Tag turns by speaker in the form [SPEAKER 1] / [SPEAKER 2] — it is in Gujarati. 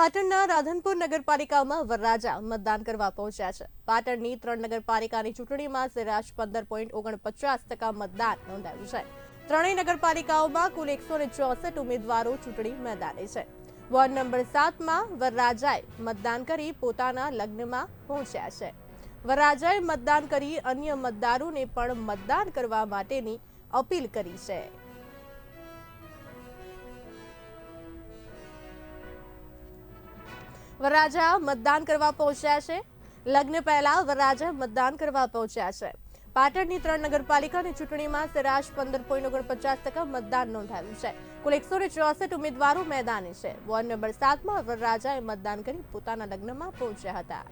[SPEAKER 1] પાટણના રાધનપુર નગરપાલિકામાં વરરાજા મતદાન કરવા પહોંચ્યા છે. પાટણની ત્રણ નગરપાલિકાની ચૂંટણીમાં સરેરાશ પંદર પોઈન્ટ ઓગણપચાસ ટકા મતદાન નોંધાયું છે. ત્રણેય નગરપાલિકાઓમાં કુલ એકસો ચોસઠ ઉમેદવારો ચૂંટણી મેદાને છે. વોર્ડ નંબર સાતમાં વરરાજાએ મતદાન કરી પોતાના લગ્નમાં પહોંચ્યા છે. વરરાજાએ મતદાન કરી અન્ય મતદારોને પણ મતદાન કરવા માટેની અપીલ કરી છે. વરરાજા મતદાન કરવા પહોંચ્યા છે. લગ્ન પહેલા વરરાજા મતદાન કરવા પહોંચ્યા છે. પાટણની ત્રણ નગરપાલિકાની ચૂંટણીમાં સરાશ પંદર પોઈન્ટ ઓગણપચાસ ટકા મતદાન નોંધાયું છે. કુલ એકસો ને ચોસઠ ઉમેદવારો મેદાને છે. વોર્ડ નંબર સાતમાં વરરાજાએ મતદાન કરી પોતાના લગ્નમાં પહોંચ્યા હતા.